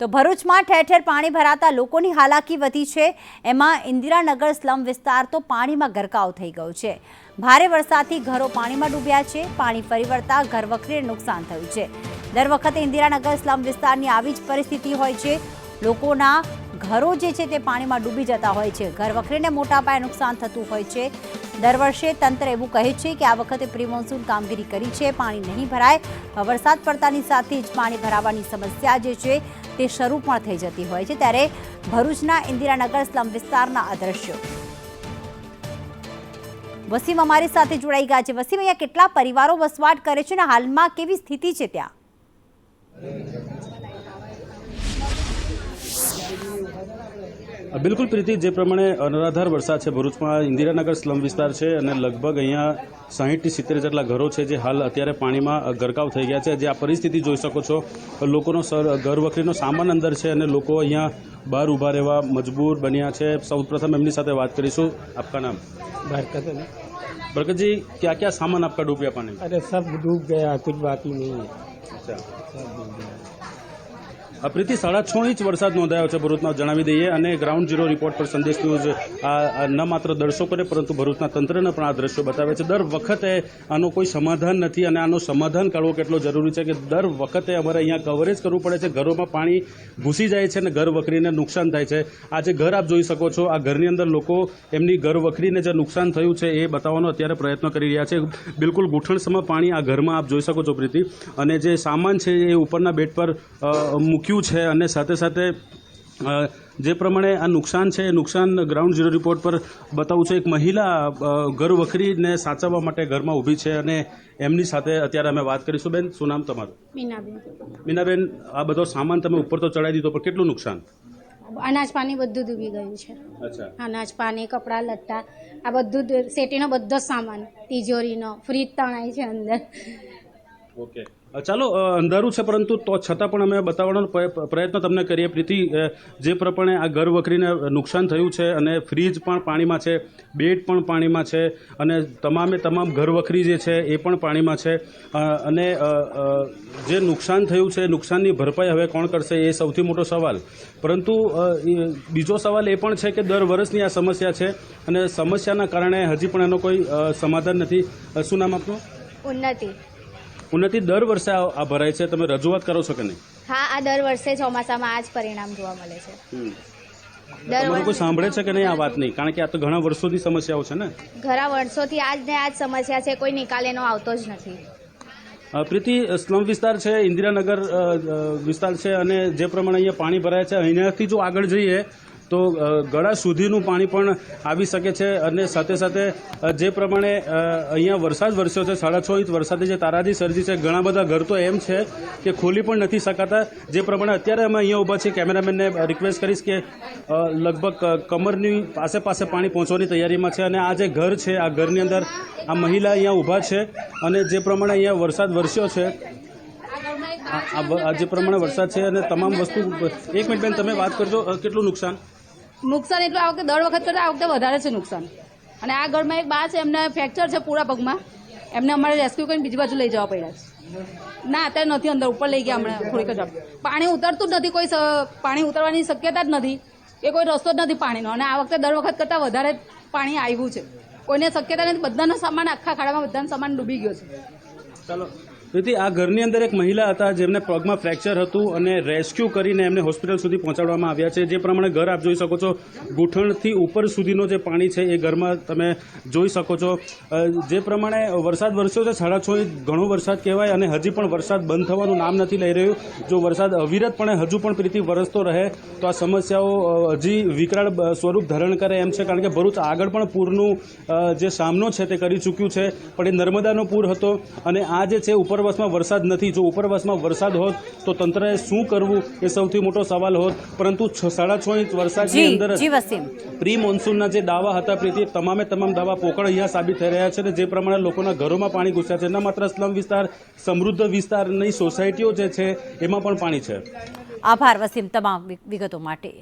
તો ભરૂચમાં ઠેર ઠેર પાણી ભરાતા લોકોની હાલાકી વધી છે. એમાં ઇન્દિરાનગર સ્લમ વિસ્તાર તો પાણીમાં ગરકાવ થઈ ગયો છે. ભારે વરસાદથી ઘરો પાણીમાં ડૂબ્યા છે. પાણી ફરી વળતા ઘર વખરીને નુકસાન થયું છે. દર વખતે ઇન્દિરાનગર સ્લમ વિસ્તારની આવી જ પરિસ્થિતિ હોય છે. લોકોના ઘરો જે છે તે પાણીમાં ડૂબી જતા હોય છે. ઘર વખરીને મોટા પાયે નુકસાન થતું હોય છે. દર વર્ષે તંત્ર એવું કહે છે કે આ વખતે પ્રી મોન્સૂન કામગીરી કરી છે. પાણી નહીં ભરાય. વરસાદ પડતાની સાથે જ પાણી ભરાવાની સમસ્યા જે છે તે શરૂ પણ થઈ જતી હોય છે ત્યારે ભરૂચના ઇન્દિરાનગર સ્લમ વિસ્તારના આ દ્રશ્યો. વસીમ અમારી સાથે જોડાઈ ગયા છે. વસીમ, અહીંયા કેટલા પરિવારો વસવાટ કરે છે અને હાલમાં કેવી સ્થિતિ છે ત્યાં? બિલકુલ પ્રીતિ જે પ્રમાણે અનરાધાર વરસાદ છે ભરૂચમાં ઇન્દિરાનગર સ્લમ વિસ્તાર છે અને લગભગ અહીંયા સાહીઠથી સિત્તેર જેટલા ઘરો છે જે હાલ અત્યારે પાણીમાં ગરકાવ થઈ ગયા છે. જે આ પરિસ્થિતિ જોઈ શકો છો લોકોનો ઘર વખરીનો સામાન અંદર છે અને લોકો અહીંયા બહાર ઊભા રહેવા મજબૂર બન્યા છે. સૌપ્રથમ એમની સાથે વાત કરીશું. આપકા નામ? બરકત બરકતજી ક્યાં ક્યાં સામાન આપકા ડૂબ્યા પાણી અરે સબ ડૂબ ગયા કુછ બાકી નહીં અચ્છા. પ્રીતિ સાડા છ ઇંચ વરસાદ નોંધાયો છે ભરૂચમાં જણાવી દઈએ અને ગ્રાઉન્ડ ઝીરો રિપોર્ટ પર સંદેશ ન્યૂઝ આ ન માત્ર દર્શકોને પરંતુ ભરૂચના તંત્રને પણ આ દ્રશ્યો બતાવે છે. દર વખતે આનો કોઈ સમાધાન નથી અને આનો સમાધાન કાઢવો કેટલો જરૂરી છે કે દર વખતે અમારે અહીંયા કવરેજ કરવું પડે છે. ઘરોમાં પાણી ઘૂસી જાય છે અને ઘર વખરીને નુકસાન થાય છે. આ જે ઘર આપ જોઈ શકો છો આ ઘરની અંદર લોકો એમની ઘર વખરીને જે નુકસાન થયું છે એ બતાવવાનો અત્યારે પ્રયત્ન કરી રહ્યા છે. બિલકુલ ગૂંઠણસમાં પાણી આ ઘરમાં આપ જોઈ શકો છો પ્રીતિ. અને જે સામાન છે એ ઉપરના બેડ પર અ, મૂક્યું છે અને સાથે સાથે જે પ્રમાણે આ નુકસાન છે એ નુકસાન ગ્રાઉન્ડ ઝીરો રિપોર્ટ પર બતાવું છું. એક મહિલા ઘરવખરીને ઘર વખરીને સાચવવા માટે ઘરમાં ઊભી છે અને એમની સાથે અત્યારે અમે વાત કરીશું. બેન શું નામ તમારું? મીનાબેન. મીનાબેન આ બધો સામાન તમે ઉપર તો ચડાવી દીધો પણ કેટલું નુકસાન? અનાજ પાણી બધું ડૂબી ગયું છે. અચ્છા. અનાજ પાણી કપડાં લત્તા આ બધું જ- શેટીનો બધો સામાન તિજોરીનો ફ્રીજ તણાય છે અંદર. ઓકે. ચાલો અંધારું છે પરંતુ તો છતાં પણ અમે બતાવવાનો પ્રય- પ્રયત્ન તમને કરીએ. પ્રીતિ જે પ્રમાણે આ ઘર વખરીને નુકસાન થયું છે અને ફ્રીજ પણ પાણીમાં છે, બેડ પણ પાણીમાં છે અને તમામે તમામ ઘર વખરી જે છે એ પણ પાણીમાં છે. અને જે નુકસાન થયું છે, નુકસાનની ભરપાઈ હવે કોણ કરશે એ સૌથી મોટો સવાલ. પરંતુ બીજો સવાલ એ પણ છે કે દર વર્ષની આ સમસ્યા છે અને સમસ્યાના કારણે હજી પણ એનો કોઈ સમાધાન નથી. શું નામ આપનું? ઉન્નતિ. ઉન્નતિ દર વર્ષે આ ભરાય છે. તમે રજૂઆત કરો છો કે નહીં? હા આ દર વર્ષે ચોમાસામાં આ જ પરિણામ જોવા મળે છે. તમારું કોઈ સાંભળે છે કે નહીં આ વાત નહીં કારણ કે આ તો ઘણા વર્ષોથી સમસ્યાઓ છે ને? ઘણા વર્ષોથી આજ ને આજ સમસ્યા છે. કોઈ નિકાલ એનો આવતો જ નથી. પ્રીતિ સ્લમ વિસ્તાર છે ઇન્દિરાનગર વિસ્તાર છે અને જે પ્રમાણે અહીંયા પાણી ભરાય છે અહીંયાથી જો આગળ જઈએ તો ગળા સુધીનું પાણી પણ આવી શકે છે અને સાથે સાથે જે પ્રમાણે અહીંયા વરસાદ વરસ્યો છે, સાડા છ ઇંચ વરસાદે જે તારાજી સર્જી છે, ઘણા બધા ઘર તો એમ છે કે ખોલી પણ નથી શકાતા. જે પ્રમાણે અત્યારે અમે અહીંયા ઊભા છીએ, કેમેરામેનને રિક્વેસ્ટ કરીશ કે લગભગ કમરની પાસે પાસે પાણી પહોંચવાની તૈયારીમાં છે અને આ જે ઘર છે, આ ઘરની અંદર આ મહિલા અહીંયા ઊભા છે અને જે પ્રમાણે અહીંયા વરસાદ વરસ્યો છે, આ જે પ્રમાણે વરસાદ છે અને તમામ વસ્તુ, એક મિનિટ બેન, તમે વાત કરજો કેટલું નુકસાન? નુકસાન એટલું આ વખતે દર વખત કરતાં આ વખતે વધારે છે નુકસાન. અને આ ઘરમાં એક બા છે, એમને ફ્રેક્ચર છે પૂરા પગમાં. એમને અમારે રેસ્ક્યુ કરીને બીજી બાજુ લઈ જવા પડ્યા છે. ના, અત્યારે નથી, અંદર ઉપર લઈ ગયા હમણાં થોડીક જ પાણી ઉતરતું જ નથી કોઈ પાણી ઉતરવાની શક્યતા જ નથી. કે કોઈ રસ્તો જ નથી પાણીનો. અને આ વખતે દર વખત કરતાં વધારે પાણી આવ્યું છે. કોઈને શક્યતા નથી, બધાનો સામાન આખા ખાડામાં બધાનો સામાન ડૂબી ગયો છે. ચાલો. તેથી આ ઘરની અંદર એક મહિલા હતા, જેમને પગમાં ફ્રેક્ચર હતું અને રેસ્ક્યુ કરીને એમને હોસ્પિટલ સુધી પહોંચાડવામાં આવ્યા છે. જે પ્રમાણે ઘર આપ જોઈ શકો છો, ગૂંઠણથી ઉપર સુધીનો જે પાણી છે એ ઘરમાં તમે જોઈ શકો છો. જે પ્રમાણે વરસાદ વરસ્યો છે, સાડા છ ઇંચ ઘણો વરસાદ કહેવાય અને હજી પણ વરસાદ બંધ થવાનું નામ નથી લઈ રહ્યું. જો વરસાદ અવિરતપણે હજુ પણ પ્રીતિ વરસતો રહે, તો આ સમસ્યાઓ હજી વિકરાળ સ્વરૂપ ધારણ કરે એમ છે, કારણ કે ભરૂચ આગળ પણ પૂરનું જે સામનો છે તે કરી ચૂક્યું છે, પણ એ નર્મદાનો પૂર હતો અને આ જે છે ઉપરવાસમાં વરસાદ નથી. જો ઉપરવાસમાં વરસાદ હોત તો તંત્રએ શું કરવું એ સૌથી મોટો સવાલ હોત. પરંતુ સાડા છ ઇંચ વરસાદની અંદર પ્રી મોન્સૂનના જે દાવા હતા પ્રીતિ તમામે તમામ દાવા પોકળ અહીંયા સાબિત થઈ રહ્યા છે અને જે પ્રમાણે લોકોના ઘરોમાં પાણી ઘૂસ્યા છે. ન માત્ર સ્લમ વિસ્તાર સમૃદ્ધ વિસ્તારની સોસાયટીઓ જે છે એમાં પણ પાણી છે. આભાર વસીમ તમામ વિગતો માટે.